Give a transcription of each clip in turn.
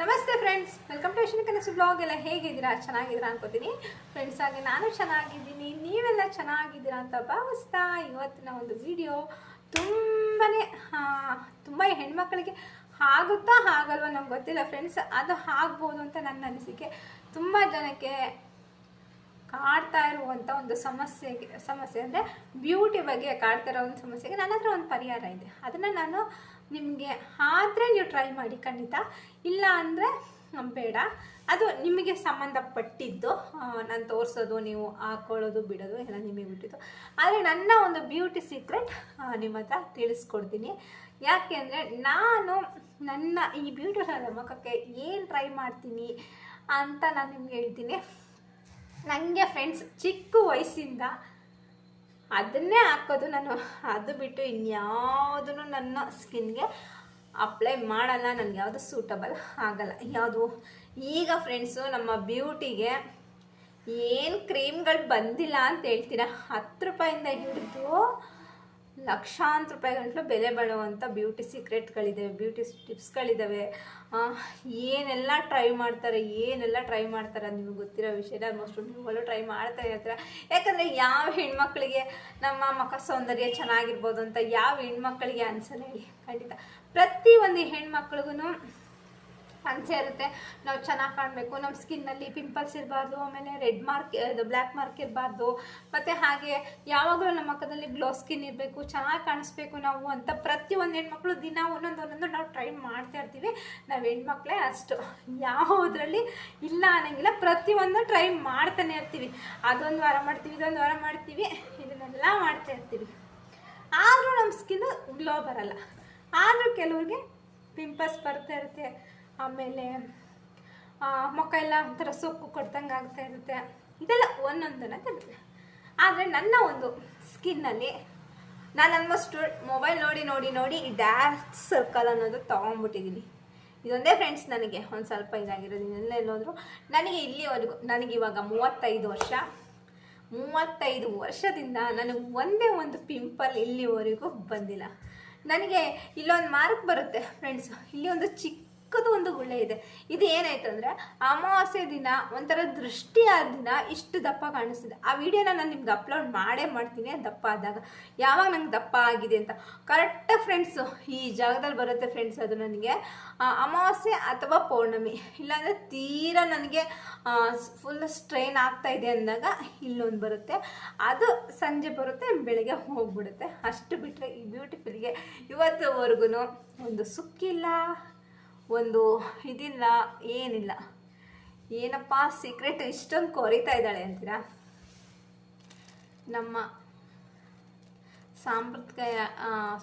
ನಮಸ್ತೆ friends welcome to Kanasu blog ಎಲ್ಲ ಹೇಗಿದ್ದೀರಾ? ಚೆನ್ನಾಗಿದ್ದೀರಾ ಅನ್ಕೋತೀನಿ. ಫ್ರೆಂಡ್ಸ್ ಆಗಿ ನಾನು ಚೆನ್ನಾಗಿದ್ದೀನಿ. ನೀವೆಲ್ಲ ಚೆನ್ನಾಗಿದ್ದೀರಾ ಅಂತ ಭಾವಿಸ್ತಾ ಇವತ್ತಿನ ಒಂದು ವಿಡಿಯೋ ತುಂಬಾ ತುಂಬ ಹೆಣ್ಮಕ್ಳಿಗೆ ಆಗುತ್ತಾ ಆಗಲ್ವಾ ನಮ್ಗೆ ಗೊತ್ತಿಲ್ಲ ಫ್ರೆಂಡ್ಸ್ ಅದು ಆಗ್ಬೋದು ಅಂತ ನನ್ನ ಅನಿಸಿಕೆ. ತುಂಬ ಜನಕ್ಕೆ ಕಾಡ್ತಾ ಇರುವಂಥ ಒಂದು ಸಮಸ್ಯೆಗೆ, ಸಮಸ್ಯೆ ಅಂದರೆ ಬ್ಯೂಟಿ ಬಗ್ಗೆ ಕಾಡ್ತಾ ಇರೋ ಒಂದು ಸಮಸ್ಯೆಗೆ ನನ್ನ ಹತ್ರ ಒಂದು ಪರಿಹಾರ ಇದೆ. ಅದನ್ನು ನಾನು ನಿಮಗೆ ಆದರೆ ನೀವು ಟ್ರೈ ಮಾಡಿ ಖಂಡಿತ. ಇಲ್ಲ ಅಂದರೆ ಬೇಡ. ಅದು ನಿಮಗೆ ಸಂಬಂಧಪಟ್ಟಿದ್ದು ನಾನು ತೋರಿಸೋದು, ನೀವು ಹಾಕೊಳ್ಳೋದು, ಬಿಡೋದು, ಎಲ್ಲ ನಿಮಗೆ ಬಿಟ್ಟಿದ್ದು. ಆದರೆ ನನ್ನ ಒಂದು ಬ್ಯೂಟಿ ಸೀಕ್ರೆಟ್ ನಿಮ್ಮ ಹತ್ರ ತಿಳಿಸ್ಕೊಡ್ತೀನಿ. ಯಾಕೆ ಅಂದರೆ ನಾನು ನನ್ನ ಈ ಬ್ಯೂಟಿ ಮುಖಕ್ಕೆ ಏನು ಟ್ರೈ ಮಾಡ್ತೀನಿ ಅಂತ ನಾನು ನಿಮ್ಗೆ ಹೇಳ್ತೀನಿ. ನನಗೆ ಫ್ರೆಂಡ್ಸ್ ಚಿಕ್ಕ ವಯಸ್ಸಿಂದ ಅದನ್ನೇ ಹಾಕೋದು ನಾನು. ಅದು ಬಿಟ್ಟು ಇನ್ಯಾವುದನ್ನು ನನ್ನ ಸ್ಕಿನ್ಗೆ ಅಪ್ಲೈ ಮಾಡಲ್ಲ, ನನಗೆ ಯಾವುದು ಸೂಟಬಲ್ ಆಗಲ್ಲ. ಯಾವುದು? ಈಗ ಫ್ರೆಂಡ್ಸು ನಮ್ಮ ಬ್ಯೂಟಿಗೆ ಏನು ಕ್ರೀಮ್ಗಳು ಬಂದಿಲ್ಲ ಅಂತ ಹೇಳ್ತೀರಾ? ಹತ್ತು ರೂಪಾಯಿಂದ ಹಿಡಿದು ಲಕ್ಷಾಂತರ ರೂಪಾಯಿ ಗಂಟಲು ಬೆಲೆ ಬಾಳುವಂಥ ಬ್ಯೂಟಿ ಸೀಕ್ರೆಟ್ಗಳಿದ್ದಾವೆ ಬ್ಯೂಟಿ ಟಿಪ್ಸ್ಗಳಿದ್ದಾವೆ ಏನೆಲ್ಲ ಟ್ರೈ ಮಾಡ್ತಾರೆ, ಏನೆಲ್ಲ ಟ್ರೈ ಮಾಡ್ತಾರೆ ಅದು ನಿಮಗೆ ಗೊತ್ತಿರೋ ವಿಷಯ ಆಲ್ಮೋಸ್ಟ್ ನೀವುಗಳು ಟ್ರೈ ಮಾಡ್ತಾ ಇರ್ತೀರ. ಯಾಕಂದರೆ ಯಾವ ಹೆಣ್ಮಕ್ಳಿಗೆ ನಮ್ಮ ಮುಖ ಸೌಂದರ್ಯ ಚೆನ್ನಾಗಿರ್ಬೋದು ಅಂತ ಯಾವ ಹೆಣ್ಮಕ್ಳಿಗೆ ಅನ್ಸಲ್ಲ ಹೇಳಿ. ಖಂಡಿತ. ಒಂದು ಹೆಣ್ಮಕ್ಳಿಗೂ ಅನ್ಸೆ ಇರುತ್ತೆ. ನಾವು ಚೆನ್ನಾಗಿ ಕಾಣಬೇಕು. ನಮ್ಮ ಸ್ಕಿನ್ನಲ್ಲಿ ಪಿಂಪಲ್ಸ್ ಇರಬಾರ್ದು, ಆಮೇಲೆ ರೆಡ್ ಮಾರ್ಕ್ ಇದು ಬ್ಲ್ಯಾಕ್ ಮಾರ್ಕ್ ಇರಬಾರ್ದು. ಮತ್ತು ಹಾಗೆ ಯಾವಾಗಲೂ ನಮ್ಮ ಮುಖದಲ್ಲಿ ಗ್ಲೋ ಸ್ಕಿನ್ ಇರಬೇಕು. ಚೆನ್ನಾಗಿ ಕಾಣಿಸ್ಬೇಕು ನಾವು ಅಂತ ಪ್ರತಿಯೊಂದು ಹೆಣ್ಮಕ್ಳು ದಿನ ಒಂದೊಂದು ಒಂದೊಂದು ನಾವು ಟ್ರೈ ಮಾಡ್ತಾ ಇರ್ತೀವಿ. ನಾವು ಹೆಣ್ಮಕ್ಳೇ ಅಷ್ಟು. ಯಾವುದರಲ್ಲಿ ಇಲ್ಲ ಅನ್ನಂಗಿಲ್ಲ. ಪ್ರತಿಯೊಂದು ಟ್ರೈ ಮಾಡ್ತಾನೆ ಇರ್ತೀವಿ. ಅದೊಂದು ವಾರ ಮಾಡ್ತೀವಿ, ಇದೊಂದು ವಾರ ಮಾಡ್ತೀವಿ. ಇದನ್ನೆಲ್ಲ ಮಾಡ್ತಾ ಇರ್ತೀವಿ. ಆದರೂ ನಮ್ಮ ಸ್ಕಿನ್ನು ಗ್ಲೋ ಬರಲ್ಲ. ಆದರೂ ಕೆಲವ್ರಿಗೆ ಪಿಂಪಲ್ಸ್ ಬರ್ತಾ ಇರುತ್ತೆ. ಆಮೇಲೆ ಮುಖ ಎಲ್ಲ ಒಂಥರ ಸೊಕ್ಕು ಕೊಡ್ತಂಗೆ ಆಗ್ತಾ ಇರುತ್ತೆ. ಇದೆಲ್ಲ ಒಂದೊಂದನ್ನು ತಿಳಿದೆ ಆದರೆ ನನ್ನ ಒಂದು ಸ್ಕಿನ್ನಲ್ಲಿ ನಾನು ಆಲ್ಮೋಸ್ಟ್ ಮೊಬೈಲ್ ನೋಡಿ ನೋಡಿ ನೋಡಿ ಈ ಡ್ಯಾರ್ಕ್ ಸರ್ಕಲ್ ಅನ್ನೋದು ತೊಗೊಂಡ್ಬಿಟ್ಟಿದ್ದೀನಿ ಇದೊಂದೇ ಫ್ರೆಂಡ್ಸ್ ನನಗೆ, ಒಂದು ಸ್ವಲ್ಪ ಇದಾಗಿರೋದು. ಇನ್ನೆಲ್ಲ ಎಲ್ಲೋದ್ರು ನನಗೆ ಇಲ್ಲಿವರೆಗೂ ನನಗಿವಾಗ ಮೂವತ್ತೈದು ವರ್ಷ. ಮೂವತ್ತೈದು ವರ್ಷದಿಂದ ನನಗೆ ಒಂದೇ ಒಂದು ಪಿಂಪಲ್ ಇಲ್ಲಿವರೆಗೂ ಬಂದಿಲ್ಲ. ನನಗೆ ಇಲ್ಲೊಂದು ಮಾರ್ಕ್ ಬರುತ್ತೆ ಫ್ರೆಂಡ್ಸ್ ಇಲ್ಲಿ ಒಂದು ಚಿಕ್ಕದು ಒಂದು ಗುಳ್ಳೆ ಇದೆ. ಇದು ಏನಾಯ್ತು ಅಂದರೆ ಅಮಾವಾಸ್ಯೆ ದಿನ ಒಂಥರ ದೃಷ್ಟಿಯಾದ ದಿನ ಇಷ್ಟು ದಪ್ಪ ಕಾಣಿಸ್ತಿದೆ. ಆ ವಿಡಿಯೋನ ನಾನು ನಿಮ್ಗೆ ಅಪ್ಲೋಡ್ ಮಾಡೇ ಮಾಡ್ತೀನಿ ದಪ್ಪ ಆದಾಗ. ಯಾವಾಗ ನಂಗೆ ದಪ್ಪ ಆಗಿದೆ ಅಂತ. ಕರೆಕ್ಟ್ ಫ್ರೆಂಡ್ಸು ಈ ಜಾಗದಲ್ಲಿ ಬರುತ್ತೆ ಫ್ರೆಂಡ್ಸ್ ಅದು ನನಗೆ. ಆ, ಅಮಾವಾಸ್ಯೆ ಅಥವಾ ಪೌರ್ಣಮಿ ಇಲ್ಲಾಂದರೆ ತೀರಾ ನನಗೆ ಫುಲ್ ಸ್ಟ್ರೈನ್ ಆಗ್ತಾ ಇದೆ ಅಂದಾಗ ಇಲ್ಲೊಂದು ಬರುತ್ತೆ. ಅದು ಸಂಜೆ ಬರುತ್ತೆ ಬೆಳಗ್ಗೆ ಹೋಗ್ಬಿಡುತ್ತೆ. ಅಷ್ಟು ಬಿಟ್ಟರೆ ಈ ಬ್ಯೂಟಿಫುಲ್ಗೆ ಇವತ್ತುವರೆಗೂ ಒಂದು ಸುಕ್ಕಿಲ್ಲ. ಒಂದು ಇದಿಲ್ಲ, ಏನಿಲ್ಲ. ಏನಪ್ಪ ಸೀಕ್ರೆಟ್ ಇಷ್ಟೊಂದು ಕೊರಿತಾ ಇದ್ದಾಳೆ ಅಂತೀರಾ? ನಮ್ಮ ಸಾಂಪ್ರದಾಯ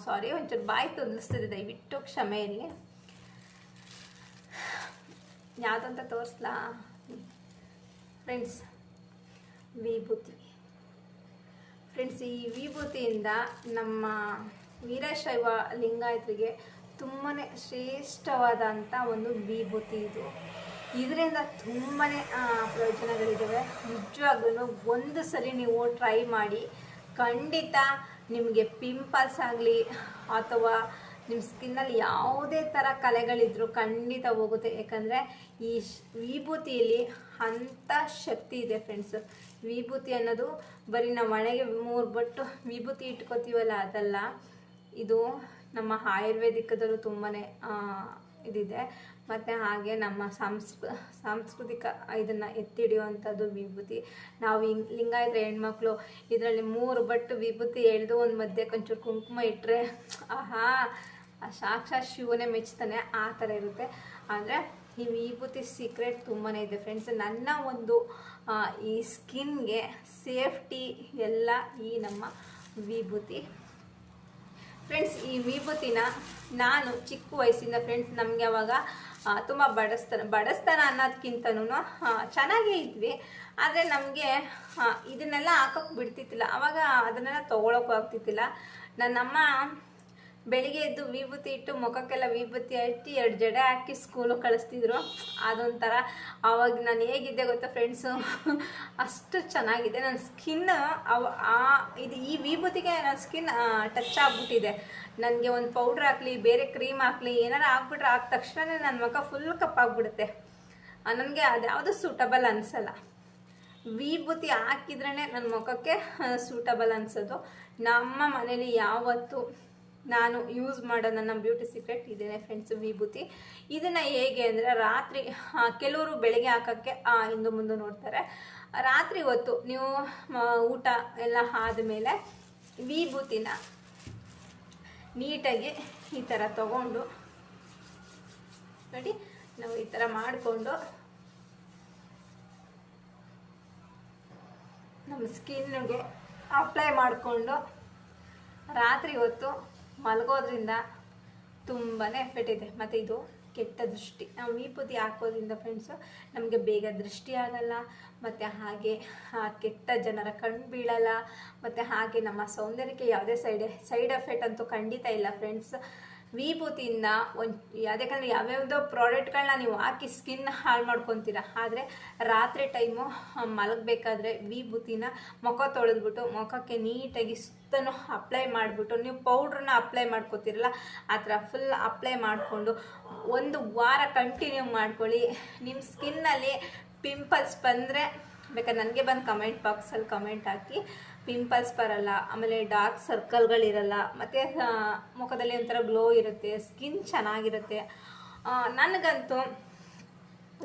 ಸಾರಿ ಒಂಚೂರು ಬಾಯಿ ತೊಂದಿಸ್ತಿದೆ ದಯವಿಟ್ಟು ಕ್ಷಮೆ ಇರಲಿ. ಯಾವುದಂತ ತೋರಿಸ್ಲಾ? ಫ್ರೆಂಡ್ಸ್ ವಿಭೂತಿ. ಫ್ರೆಂಡ್ಸ್ ಈ ವಿಭೂತಿಯಿಂದ ನಮ್ಮ ವೀರಶೈವ ಲಿಂಗಾಯತರಿಗೆ ತುಂಬಾ ಶ್ರೇಷ್ಠವಾದಂಥ ಒಂದು ವಿಭೂತಿ ಇದು. ಇದರಿಂದ ತುಂಬಾ ಪ್ರಯೋಜನಗಳಿದ್ದಾವೆ ನಿಜವಾಗ್ಲೂ ಒಂದು ಸಲ ನೀವು ಟ್ರೈ ಮಾಡಿ, ಖಂಡಿತ ನಿಮಗೆ ಪಿಂಪಲ್ಸ್ ಆಗಲಿ ಅಥವಾ ನಿಮ್ಮ ಸ್ಕಿನ್ನಲ್ಲಿ ಯಾವುದೇ ಥರ ಕಲೆಗಳಿದ್ರೂ ಖಂಡಿತ ಹೋಗುತ್ತೆ. ಯಾಕಂದರೆ ಈ ವಿಭೂತಿಯಲ್ಲಿ ಅಂಥ ಶಕ್ತಿ ಇದೆ ಫ್ರೆಂಡ್ಸ್ ವಿಭೂತಿ ಅನ್ನೋದು ಬರೀ ನಾವು ಮನೆಗೆ ಮೂರು ಬಟ್ಟು ವಿಭೂತಿ ಇಟ್ಕೋತೀವಲ್ಲ, ಅದಲ್ಲ. ಇದು ನಮ್ಮ ಆಯುರ್ವೇದಿಕದಲ್ಲೂ ತುಂಬಾ ಇದಿದೆ. ಮತ್ತು ಹಾಗೆ ನಮ್ಮ ಸಾಂಸ್ಕೃ, ಸಾಂಸ್ಕೃತಿಕ ಇದನ್ನು ಎತ್ತಿ ಹಿಡಿಯುವಂಥದ್ದು ವಿಭೂತಿ. ನಾವು ಹಿಂಗ್, ಲಿಂಗಾಯತ ಹೆಣ್ಮಕ್ಳು ಇದರಲ್ಲಿ ಮೂರು ಬಟ್ಟು ವಿಭೂತಿ ಎಳೆದು ಒಂದು ಮಧ್ಯೆ ಒಂಚೂರು ಕುಂಕುಮ ಇಟ್ಟರೆ ಆಹಾ ಸಾಕ್ಷಾತ್ ಶಿವನೇ ಮೆಚ್ತಾನೆ, ಆ ಥರ ಇರುತ್ತೆ. ಆದರೆ ಈ ವಿಭೂತಿ ಸೀಕ್ರೆಟ್ ತುಂಬಾ ಇದೆ ಫ್ರೆಂಡ್ಸ್ ನನ್ನ ಒಂದು ಈ ಸ್ಕಿನ್ಗೆ ಸೇಫ್ಟಿ ಎಲ್ಲ ಈ ನಮ್ಮ ವಿಭೂತಿ. ಫ್ರೆಂಡ್ಸ್ ಈ ವಿಭೂತಿನ ನಾನು ಚಿಕ್ಕ ವಯಸ್ಸಿಂದ ಫ್ರೆಂಡ್ಸ್ ನಮಗೆ ಅವಾಗ ತುಂಬ ಬಡಸ್ತನ ಬಡಸ್ತನ ಅನ್ನೋದಕ್ಕಿಂತನೂ ಚೆನ್ನಾಗೇ ಇದ್ವಿ. ಆದರೆ ನಮಗೆ ಇದನ್ನೆಲ್ಲ ಹಾಕೋಕೆ ಬಿಡ್ತಿತ್ತಿಲ್ಲ. ಅವಾಗ ಅದನ್ನೆಲ್ಲ ತೊಗೊಳಕ್ಕೂ ಆಗ್ತಿತ್ತಿಲ್ಲ. ನನ್ನಮ್ಮ ಬೆಳಿಗ್ಗೆ ಎದ್ದು ವಿಭೂತಿ ಇಟ್ಟು ಮುಖಕ್ಕೆಲ್ಲ ವಿಭೂತಿ ಹಚ್ಚಿ ಎರಡು ಜಡೆ ಹಾಕಿ ಸ್ಕೂಲಿಗೆ ಕಳಿಸ್ತಿದ್ರು. ಅದೊಂಥರ ಆವಾಗ ನಾನು ಹೇಗಿದ್ದೆ ಗೊತ್ತಾ ಫ್ರೆಂಡ್ಸು ಅಷ್ಟು ಚೆನ್ನಾಗಿದೆ. ನನ್ನ ಸ್ಕಿನ್ ಅವ ಆ ಇದು ಈ ವಿಭೂತಿಗೆ ನನ್ನ ಸ್ಕಿನ್ ಟಚ್ ಆಗ್ಬಿಟ್ಟಿದೆ. ನನಗೆ ಒಂದು ಪೌಡ್ರ್ ಹಾಕಲಿ, ಬೇರೆ ಕ್ರೀಮ್ ಹಾಕಲಿ, ಏನಾರು ಹಾಕ್ಬಿಟ್ರೆ ಆದ ತಕ್ಷಣವೇ ನನ್ನ ಮುಖ ಫುಲ್ ಕಪ್ಪಾಗ್ಬಿಡುತ್ತೆ ನನಗೆ ಅದ್ಯಾವುದು ಸೂಟಬಲ್ ಅನಿಸಲ್ಲ. ವಿಭೂತಿ ಹಾಕಿದ್ರೇ ನನ್ನ ಮುಖಕ್ಕೆ ಸೂಟಬಲ್ ಅನಿಸೋದು. ನಮ್ಮ ಮನೇಲಿ ಯಾವತ್ತು ನಾನು ಯೂಸ್ ಮಾಡೋ ನನ್ನ ಬ್ಯೂಟಿ ಸೀಕ್ರೆಟ್ ಇದೇನೆ ಫ್ರೆಂಡ್ಸ್ ವಿಭೂತಿ. ಇದನ್ನು ಹೇಗೆ ಅಂದರೆ ರಾತ್ರಿ ಕೆಲವರು ಬೆಳಗ್ಗೆ ಹಾಕೋಕ್ಕೆ ಹಿಂದೆ ಮುಂದೆ ನೋಡ್ತಾರೆ. ರಾತ್ರಿ ಹೊತ್ತು ನೀವು ಊಟ ಎಲ್ಲ ಆದಮೇಲೆ ವಿಭೂತಿನ ನೀಟಾಗಿ ಈ ಥರ ತಗೊಂಡು, ನೋಡಿ, ನಾವು ಈ ಥರ ಮಾಡಿಕೊಂಡು, ನಮ್ಮ ಸ್ಕಿನ್ಗೆ ಅಪ್ಲೈ ಮಾಡಿಕೊಂಡು, ರಾತ್ರಿ ಹೊತ್ತು ಮಲಗೋದ್ರಿಂದ ತುಂಬಾ ಎಫೆಕ್ಟ್ ಇದೆ. ಮತ್ತು ಇದು ಕೆಟ್ಟ ದೃಷ್ಟಿ. ನಾವು ವಿಭೂತಿ ಹಾಕೋದ್ರಿಂದ ಫ್ರೆಂಡ್ಸು ನಮಗೆ ಬೇಗ ದೃಷ್ಟಿ ಆಗಲ್ಲ, ಮತ್ತು ಹಾಗೆ, ಆ ಕೆಟ್ಟ ಜನರ ಕಣ್ಣು ಬೀಳಲ್ಲ, ಮತ್ತು ಹಾಗೆ ನಮ್ಮ ಸೌಂದರ್ಯಕ್ಕೆ ಯಾವುದೇ ಸೈಡ್ ಸೈಡ್ ಎಫೆಕ್ಟ್ ಅಂತೂ ಖಂಡಿತ ಇಲ್ಲ ಫ್ರೆಂಡ್ಸ್ ವಿಭೂತಿಯಿಂದ ಒಂದು ಯಾವ್ದಕ್ಕಂದ್ರೆ ಯಾವ್ಯಾವುದೋ ಪ್ರಾಡಕ್ಟ್ಗಳನ್ನ ನೀವು ಹಾಕಿ ಸ್ಕಿನ್ ಹಾಳು ಮಾಡ್ಕೊತೀರ. ಆದರೆ ರಾತ್ರಿ ಟೈಮು ಮಲಗಬೇಕಾದ್ರೆ ವಿಭೂತಿನ ಮುಖ ತೊಳೆದ್ಬಿಟ್ಟು, ಮುಖಕ್ಕೆ ನೀಟಾಗಿ ಸುತ್ತನೂ ಅಪ್ಲೈ ಮಾಡಿಬಿಟ್ಟು, ನೀವು ಪೌಡ್ರನ್ನ ಅಪ್ಲೈ ಮಾಡ್ಕೋತೀರಲ್ಲ, ಆ ಥರ ಫುಲ್ ಅಪ್ಲೈ ಮಾಡಿಕೊಂಡು ಒಂದು ವಾರ ಕಂಟಿನ್ಯೂ ಮಾಡ್ಕೊಳ್ಳಿ. ನಿಮ್ಮ ಸ್ಕಿನ್ನಲ್ಲಿ ಪಿಂಪಲ್ಸ್ ಬಂದರೆ ಬೇಕಾದ್ರೆ ನನಗೆ ಬಂದು ಕಮೆಂಟ್ ಬಾಕ್ಸಲ್ಲಿ ಕಮೆಂಟ್ ಹಾಕಿ ಪಿಂಪಲ್ಸ್ ಬರಲ್ಲ, ಆಮೇಲೆ ಡಾರ್ಕ್ ಸರ್ಕಲ್ಗಳಿರಲ್ಲ ಮತ್ತು ಮುಖದಲ್ಲಿ ಒಂಥರ ಗ್ಲೋ ಇರುತ್ತೆ ಸ್ಕಿನ್ ಚೆನ್ನಾಗಿರುತ್ತೆ. ನನಗಂತೂ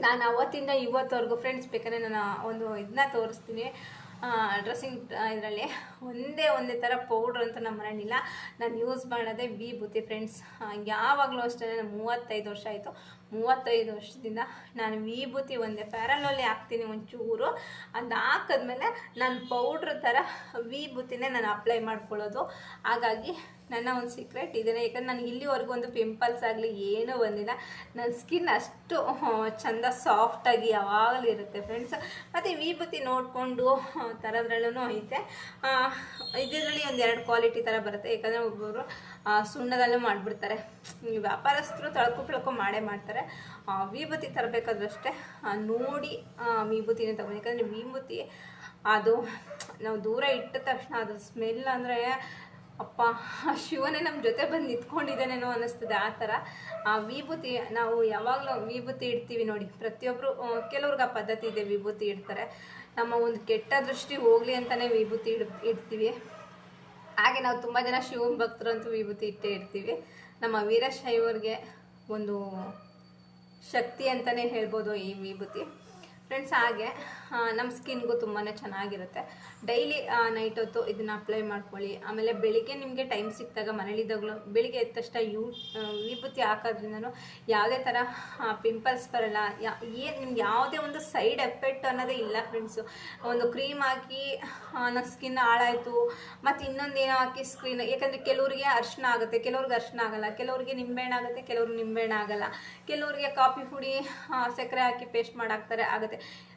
ನಾನು ಅವತ್ತಿಂದ ಇವತ್ತವರೆಗೂ ಫ್ರೆಂಡ್ಸ್ ಬೇಕಾದ್ರೆ ನಾನು ಒಂದು ಇದನ್ನ ತೋರಿಸ್ತೀನಿ. ಡ್ರೆಸ್ಸಿಂಗ್ ಇದರಲ್ಲಿ ಒಂದೇ ಒಂದೇ ಥರ ಪೌಡ್ರ್ ಅಂತ ನಮ್ಮ ಮನೇಲಿಲ್ಲ ನಾನು ಯೂಸ್ ಮಾಡೋದೇ ವಿಭೂತಿ ಫ್ರೆಂಡ್ಸ್ ಯಾವಾಗಲೂ ಅಷ್ಟೇ, ನಾನು ಮೂವತ್ತೈದು ವರ್ಷ ಆಯಿತು. ಮೂವತ್ತೈದು ವರ್ಷದಿಂದ ನಾನು ವಿಭೂತಿ ಒಂದೇ ಪ್ಯಾರಲಲ್ಲಿ ಹಾಕ್ತೀನಿ ಒಂಚೂರು. ಅದು ಹಾಕಿದ್ಮೇಲೆ ನಾನು ಪೌಡ್ರ್ ಥರ ವಿಭೂತಿನೇ ನಾನು ಅಪ್ಲೈ ಮಾಡ್ಕೊಳ್ಳೋದು. ಹಾಗಾಗಿ ನನ್ನ ಒಂದು ಸೀಕ್ರೆಟ್ ಇದೇನೆ. ಯಾಕಂದ್ರೆ ನನಗೆ ಇಲ್ಲಿವರೆಗೂ ಒಂದು ಪಿಂಪಲ್ಸ್ ಆಗಲಿ ಏನೂ ಬಂದಿಲ್ಲ. ನನ್ನ ಸ್ಕಿನ್ ಅಷ್ಟು ಚೆಂದ ಸಾಫ್ಟಾಗಿ ಯಾವಾಗಲೂ ಇರುತ್ತೆ ಫ್ರೆಂಡ್ಸ್ ಮತ್ತು ವಿಭೂತಿ ನೋಡಿಕೊಂಡು ಥರದ್ರಲ್ಲೂ ಐತೆ. ಇದರಲ್ಲಿ ಒಂದು ಎರಡು ಕ್ವಾಲಿಟಿ ಥರ ಬರುತ್ತೆ. ಯಾಕಂದರೆ ಒಬ್ಬೊಬ್ಬರು ಸುಣ್ಣದಲ್ಲೂ ಮಾಡಿಬಿಡ್ತಾರೆ. ವ್ಯಾಪಾರಸ್ಥರು ತಳ್ಕು ಬೆಳಕು ಮಾಡೇ ಮಾಡ್ತಾರೆ. ವಿಭೂತಿ ತರಬೇಕಾದ್ರಷ್ಟೇ ನೋಡಿ ವಿಭೂತಿನ ತಗೊಂಡು. ಯಾಕಂದರೆ ವಿಭೂತಿ ಅದು, ನಾವು ದೂರ ಇಟ್ಟ ತಕ್ಷಣ ಅದು ಸ್ಮೆಲ್ ಅಂದರೆ ಅಪ್ಪ, ಶಿವನೇ ನಮ್ಮ ಜೊತೆ ಬಂದು ನಿಂತ್ಕೊಂಡಿದ್ದಾನೇನೋ ಅನ್ನಿಸ್ತದೆ ಆ ಥರ. ಆ ವಿಭೂತಿ, ನಾವು ಯಾವಾಗಲೂ ವಿಭೂತಿ ಇಡ್ತೀವಿ ನೋಡಿ. ಪ್ರತಿಯೊಬ್ಬರು ಕೆಲವ್ರಿಗೆ ಆ ಪದ್ಧತಿ ಇದೆ ವಿಭೂತಿ ಇಡ್ತಾರೆ. ನಮ್ಮ ಒಂದು ಕೆಟ್ಟ ದೃಷ್ಟಿ ಹೋಗಲಿ ಅಂತಲೇ ವಿಭೂತಿ ಇಡ್, ಇಡ್ತೀವಿ. ಹಾಗೆ ನಾವು ತುಂಬ ಜನ ಶಿವನ ಭಕ್ತರಂತೂ ವಿಭೂತಿ ಇಟ್ಟೇ ಇಡ್ತೀವಿ. ನಮ್ಮ ವೀರಶೈವರಿಗೆ ಒಂದು ಶಕ್ತಿ ಅಂತಲೇ ಹೇಳ್ಬೋದು ಈ ವಿಭೂತಿ. ಫ್ರೆಂಡ್ಸ್ ಹಾಗೆ ನಮ್ಮ ಸ್ಕಿನ್ಗೂ ತುಂಬಾ ಚೆನ್ನಾಗಿರುತ್ತೆ. ಡೈಲಿ ನೈಟ್ ಹೊತ್ತು ಇದನ್ನು ಅಪ್ಲೈ ಮಾಡ್ಕೊಳ್ಳಿ. ಆಮೇಲೆ ಬೆಳಿಗ್ಗೆ ನಿಮಗೆ ಟೈಮ್ ಸಿಕ್ಕಿದಾಗ ಮನೇಲಿದ್ದಾಗಲೂ ಬೆಳಿಗ್ಗೆ ಎದ್ದ ತಕ್ಷಣ ಯೂ ವಿಭೂತಿ ಹಾಕೋದ್ರಿಂದನೂ ಯಾವುದೇ ಥರ ಪಿಂಪಲ್ಸ್ ಬರಲ್ಲ. ಯಾ, ಏನು ನಿಮ್ಗೆ ಯಾವುದೇ ಒಂದು ಸೈಡ್ ಎಫೆಕ್ಟ್ ಅನ್ನೋದೇ ಇಲ್ಲ ಫ್ರೆಂಡ್ಸು ಒಂದು ಕ್ರೀಮ್ ಹಾಕಿ ನನ್ನ ಸ್ಕಿನ್ ಹಾಳಾಯಿತು. ಮತ್ತು ಇನ್ನೊಂದೇನೋ ಹಾಕಿ ಸ್ಕ್ರೀನ್ ಯಾಕಂದರೆ ಕೆಲವರಿಗೆ ಅರ್ಶಿನ ಆಗುತ್ತೆ. ಕೆಲವ್ರಿಗೆ ಅರ್ಶನ ಆಗಲ್ಲ. ಕೆಲವರಿಗೆ ನಿಂಬೆಹಣ್ಣು ಆಗುತ್ತೆ. ಕೆಲವ್ರಿಗೆ ನಿಂಬೆಹಣ್ಣು ಆಗಲ್ಲ. ಕೆಲವರಿಗೆ ಕಾಫಿ ಪುಡಿ ಸಕ್ಕರೆ ಹಾಕಿ ಪೇಸ್ಟ್ ಮಾಡಾಕ್ತಾರೆ. ಆಗುತ್ತೆ.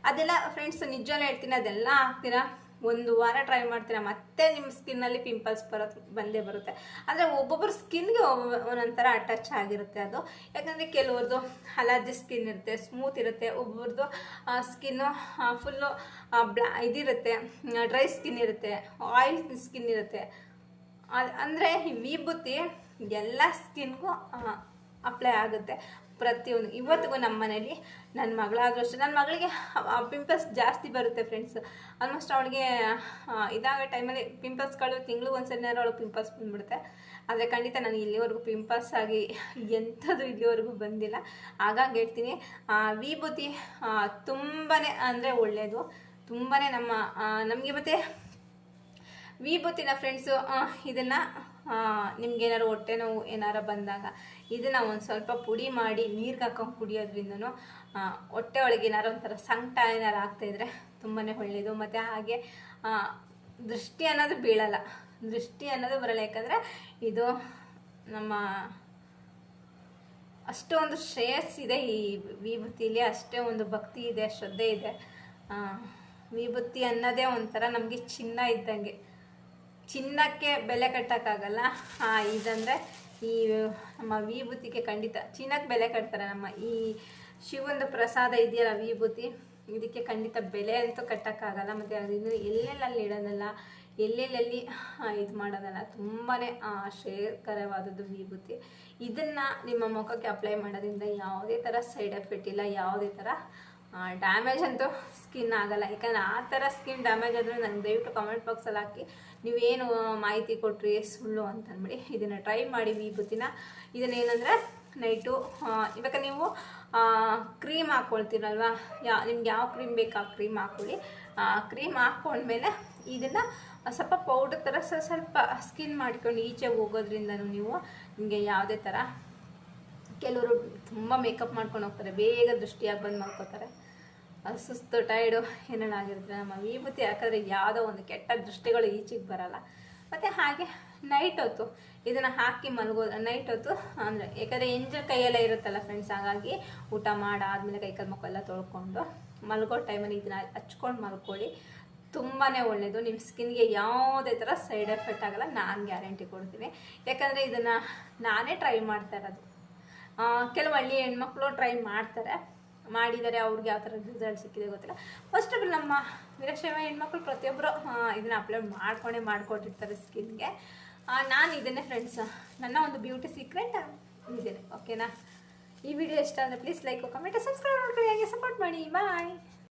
ಅದೆಲ್ಲ ಫ್ರೆಂಡ್ಸ್ ನಿಜವೇ ಹೇಳ್ತೀನಿ, ಅದೆಲ್ಲ ಹಾಕ್ತೀರಾ? ಒಂದು ವಾರ ಟ್ರೈ ಮಾಡ್ತೀರಾ? ಮತ್ತೆ ನಿಮ್ಮ ಸ್ಕಿನ್ನಲ್ಲಿ ಪಿಂಪಲ್ಸ್ ಬರೋದು, ಬಂದೇ ಬರುತ್ತೆ. ಆದರೆ ಒಬ್ಬೊಬ್ಬರ ಸ್ಕಿನ್ಗೆ ಒಂದೊಂಥರ ಅಟ್ಯಾಚ್ ಆಗಿರುತ್ತೆ ಅದು. ಯಾಕಂದರೆ ಕೆಲವ್ರದ್ದು ಅಲರ್ಜಿ ಸ್ಕಿನ್ ಇರುತ್ತೆ ಸ್ಮೂತ್ ಇರುತ್ತೆ. ಒಬ್ಬೊಬ್ರದ್ದು ಸ್ಕಿನ್ನು ಫುಲ್ಲು ಬ್ಲಾ ಇದಿರುತ್ತೆ ಡ್ರೈ ಸ್ಕಿನ್ ಇರುತ್ತೆ ಆಯಿಲ್ ಸ್ಕಿನ್ ಇರುತ್ತೆ. ಅಂದರೆ ಈ ವಿಭೂತಿ ಎಲ್ಲ ಸ್ಕಿನ್ಗೂ ಅಪ್ಲೈ ಆಗುತ್ತೆ. ಪ್ರತಿಯೊಂದು ಇವತ್ತಿಗೂ ನಮ್ಮ ಮನೇಲಿ ನನ್ನ ಮಗಳಾದ್ರೂ ಅಷ್ಟೇ. ನನ್ನ ಮಗಳಿಗೆ ಪಿಂಪಲ್ಸ್ ಜಾಸ್ತಿ ಬರುತ್ತೆ ಫ್ರೆಂಡ್ಸ್ ಆಲ್ಮೋಸ್ಟ್ ಅವಳಿಗೆ ಇದಾಗ ಟೈಮಲ್ಲಿ ಪಿಂಪಲ್ಸ್ಗಳು ತಿಂಗಳು ಒಂದ್ಸರಿನಾರು ಅವಳು ಪಿಂಪಲ್ಸ್ ಬಂದ್ಬಿಡುತ್ತೆ. ಆದರೆ ಖಂಡಿತ ನಾನು ಇಲ್ಲಿವರೆಗೂ ಪಿಂಪಲ್ಸ್ ಆಗಿ ಎಂಥದ್ದು ಇಲ್ಲಿವರೆಗೂ ಬಂದಿಲ್ಲ. ಹಾಗಾಗಿ ಹೇಳ್ತೀನಿ ವಿಭೂತಿ ತುಂಬಾ ಅಂದರೆ ಒಳ್ಳೆಯದು ತುಂಬಾ ನಮ್ಮ ನಮಗೆ ಮತ್ತು ವಿಭೂತಿನ ಫ್ರೆಂಡ್ಸು ಇದನ್ನು ನಿಮ್ಗೆ ಏನಾರು ಹೊಟ್ಟೆ ನೋವು ಏನಾರು ಬಂದಾಗ ಇದನ್ನು ಒಂದು ಸ್ವಲ್ಪ ಪುಡಿ ಮಾಡಿ ನೀರಿಗೆ ಹಾಕೊಂಡು ಕುಡಿಯೋದ್ರಿಂದನೂ ಹೊಟ್ಟೆ ಒಳಗೆ ಏನಾರು ಒಂಥರ ಸಂಕಟ ಏನಾರು ಆಗ್ತಾಯಿದ್ರೆ ತುಂಬಾ ಒಳ್ಳೆಯದು ಮತ್ತು ಹಾಗೆ ದೃಷ್ಟಿ ಅನ್ನೋದು ಬೀಳಲ್ಲ. ದೃಷ್ಟಿ ಅನ್ನೋದು ಬರಲ್ಲ. ಯಾಕಂದರೆ ಇದು ನಮ್ಮ ಅಷ್ಟೊಂದು ಶ್ರೇಯಸ್ಸಿದೆ ಈ ವಿಭೂತಿಲಿ, ಅಷ್ಟೇ ಒಂದು ಭಕ್ತಿ ಇದೆ, ಶ್ರದ್ಧೆ ಇದೆ. ವಿಭೂತಿ ಅನ್ನೋದೇ ಒಂಥರ ನಮಗೆ ಚಿನ್ನ ಇದ್ದಂಗೆ. ಚಿನ್ನಕ್ಕೆ ಬೆಲೆ ಕಟ್ಟೋಕ್ಕಾಗಲ್ಲ? ಇದಂದರೆ ಈ, ನಮ್ಮ ವಿಭೂತಿಗೆ ಖಂಡಿತ ಚಿನ್ನಕ್ಕೆ ಬೆಲೆ ಕಟ್ತಾರೆ. ನಮ್ಮ ಈ ಶಿವಂದು ಪ್ರಸಾದ ಇದೆಯಲ್ಲ ವಿಭೂತಿ, ಇದಕ್ಕೆ ಖಂಡಿತ ಬೆಲೆ ಅಂತೂ ಕಟ್ಟೋಕ್ಕಾಗಲ್ಲ. ಮತ್ತು ಅದರಿಂದ ಎಲ್ಲೆಲ್ಲಲ್ಲಿ ಇಡೋದಲ್ಲ, ಎಲ್ಲೆಲ್ಲಲ್ಲಿ ಇದು ಮಾಡೋದಲ್ಲ ತುಂಬಾ ಶ್ರೇಯಕರವಾದದ್ದು ವಿಭೂತಿ. ಇದನ್ನು ನಿಮ್ಮ ಮುಖಕ್ಕೆ ಅಪ್ಲೈ ಮಾಡೋದ್ರಿಂದ ಯಾವುದೇ ಥರ ಸೈಡ್ ಎಫೆಕ್ಟ್ ಇಲ್ಲ, ಯಾವುದೇ ಥರ ಡ್ಯಾಮೇಜ್ ಅಂತೂ ಸ್ಕಿನ್ ಆಗಲ್ಲ. ಯಾಕಂದರೆ ಆ ಥರ ಸ್ಕಿನ್ ಡ್ಯಾಮೇಜ್ ಆದರೆ ನನಗೆ ದಯವಿಟ್ಟು ಕಮೆಂಟ್ ಬಾಕ್ಸಲ್ಲಿ ಹಾಕಿ, ನೀವೇನು ಮಾಹಿತಿ ಕೊಟ್ರಿ ಸುಳ್ಳು ಅಂತ ಅಂದ್ಬಿಡಿ. ಇದನ್ನು ಟ್ರೈ ಮಾಡಿ ವಿಭೂತಿನ ಇದನ್ನೇನೆಂದರೆ ನೈಟು ಇವಾಗ ನೀವು ಕ್ರೀಮ್ ಹಾಕ್ಕೊಳ್ತೀರಲ್ವ ಯಾ, ನಿಮ್ಗೆ ಯಾವ ಕ್ರೀಮ್ ಬೇಕು ಆ ಕ್ರೀಮ್ ಹಾಕ್ಕೊಳ್ಳಿ ಕ್ರೀಮ್ ಹಾಕ್ಕೊಂಡ್ಮೇಲೆ ಇದನ್ನು ಸ್ವಲ್ಪ ಪೌಡರ್ ಥರ ಸ್ವಲ್ಪ ಸ್ಕಿನ್ ಮಾಡ್ಕೊಂಡು ಈಚೆ ಹೋಗೋದ್ರಿಂದ ನೀವು ನಿಮಗೆ ಯಾವುದೇ ಥರ ಕೆಲವರು ತುಂಬ ಮೇಕಪ್ ಮಾಡ್ಕೊಂಡು ಹೋಗ್ತಾರೆ. ಬೇಗ ದೃಷ್ಟಿಯಾಗಿ ಬಂದು ಮಾಡ್ಕೋತಾರೆ. ಸುಸ್ತು ಟೈರ್ಡು ಏನೇನಾಗಿರುತ್ತೆ ನಮ್ಮ ವಿಭೂತಿ ಯಾಕಂದರೆ ಯಾವುದೋ ಒಂದು ಕೆಟ್ಟ ದೃಷ್ಟಿಗಳು ಈಚೆಗೆ ಬರಲ್ಲ. ಮತ್ತು ಹಾಗೆ ನೈಟ್ ಹೊತ್ತು ಇದನ್ನು ಹಾಕಿ ಮಲಗೋ ನೈಟ್ ಹೊತ್ತು ಅಂದರೆ ಯಾಕಂದರೆ ಎಂಜಲ್ ಕೈಯೆಲ್ಲ ಇರುತ್ತಲ್ಲ ಫ್ರೆಂಡ್ಸ್ ಹಾಗಾಗಿ ಊಟ ಮಾಡಾದ್ಮೇಲೆ ಕೈ ಕಾಲು ಮುಖ ಎಲ್ಲ ತೊಳ್ಕೊಂಡು ಮಲಗೋ ಟೈಮಲ್ಲಿ ಇದನ್ನು ಹಚ್ಕೊಂಡು ಮಲ್ಕೊಳ್ಳಿ. ತುಂಬಾ ಒಳ್ಳೆಯದು ನಿಮ್ಮ ಸ್ಕಿನ್ಗೆ ಯಾವುದೇ ಥರ ಸೈಡ್ ಎಫೆಕ್ಟ್ ಆಗಲ್ಲ. ನಾನು ಗ್ಯಾರಂಟಿ ಕೊಡ್ತೀನಿ. ಯಾಕಂದರೆ ಇದನ್ನು ನಾನೇ ಟ್ರೈ ಮಾಡ್ತಾ ಇರೋದು. ಕೆಲವು ಹಳ್ಳಿ ಹೆಣ್ಮಕ್ಳು ಟ್ರೈ ಮಾಡ್ತಾರೆ. ಮಾಡಿದ್ದಾರೆ ಅವ್ರಿಗೆ ಯಾವ ಥರ ರಿಸಲ್ಟ್ ಸಿಕ್ಕಿದೆ ಗೊತ್ತಿಲ್ಲ. ಫಸ್ಟ್ ಆಫ್ ಆಲ್ ನಮ್ಮ ವೀರಶೈವ ಹೆಣ್ಮಕ್ಳು ಪ್ರತಿಯೊಬ್ಬರು ಇದನ್ನು ಅಪ್ಲೋಡ್ ಮಾಡ್ಕೊಂಡೇ ಮಾಡ್ಕೊಟ್ಟಿರ್ತಾರೆ ಸ್ಕಿನ್ಗೆ ನಾನು ಇದನ್ನೇ ಫ್ರೆಂಡ್ಸ್ ನನ್ನ ಒಂದು ಬ್ಯೂಟಿ ಸೀಕ್ರೆಟ್ ಇದೇನೆ ಓಕೆನಾ ಈ ವಿಡಿಯೋ ಇಷ್ಟ ಅಂದರೆ ಪ್ಲೀಸ್ ಲೈಕ್ ಕಮೆಂಟ್ ಸಬ್ಸ್ಕ್ರೈಬ್ ಮಾಡ್ಕೊಳ್ಳಿ, ಹಾಗೆ ಸಪೋರ್ಟ್ ಮಾಡಿ ಬಾಯ್